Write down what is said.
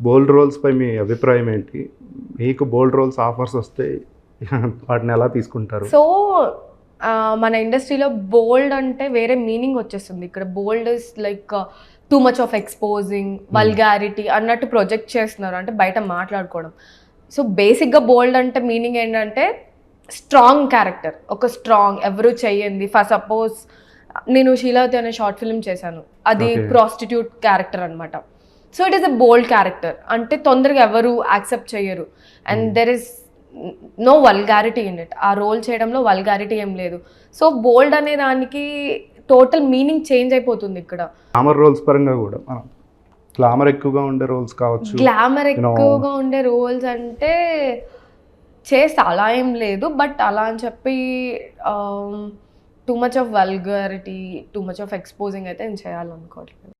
బోల్డ్ roles పై మీ అభిప్రాయం ఏంటి? మీకు బోల్డ్ రోల్స్ ఆఫర్స్ వస్తే వాటిని ఎలా తీసుకుంటారు? సో మన ఇండస్ట్రీలో బోల్డ్ అంటే వేరే మీనింగ్ వచ్చేస్తుంది. ఇక్కడ bold is like too much of exposing vulgarity అన్నట్టు ప్రొజెక్ట్ చేస్తున్నారు. అంటే బయట మాట్లాడుకోవడం. సో బేసిక్గా బోల్డ్ అంటే మీనింగ్ ఏంటంటే స్ట్రాంగ్ క్యారెక్టర్ ఒక స్ట్రాంగ్ ఎవరు చెయ్యండి ఫర్ సపోజ్ నేను శీలావతి అనే షార్ట్ ఫిల్మ్ చేశాను. అది. ప్రాస్టిట్యూట్ క్యారెక్టర్ అనమాట so it is a bold character అంటే తొందరగా ఎవరు యాక్సెప్ట్ చేయరు. And there is no vulgarity in it ఆ రోల్ చేయడంలో వల్గారిటీ ఏం లేదు. సో బోల్డ్ అనే దానికి టోటల్ మీనింగ్ చేంజ్ అయిపోతుంది ఇక్కడ. గ్లామర్ రోల్స్ పరంగా కూడా మనం గ్లామర్ ఎక్కువగా ఉండే రోల్స్ కావచ్చు. గ్లామర్ ఎక్కువగా ఉండే రోల్స్ అంటే చేస్తే అలా ఏం లేదు. బట్ అలా అని చెప్పి too much of vulgarity too much of exposing అయితే నేను చేయాలనుకోవట్లేదు.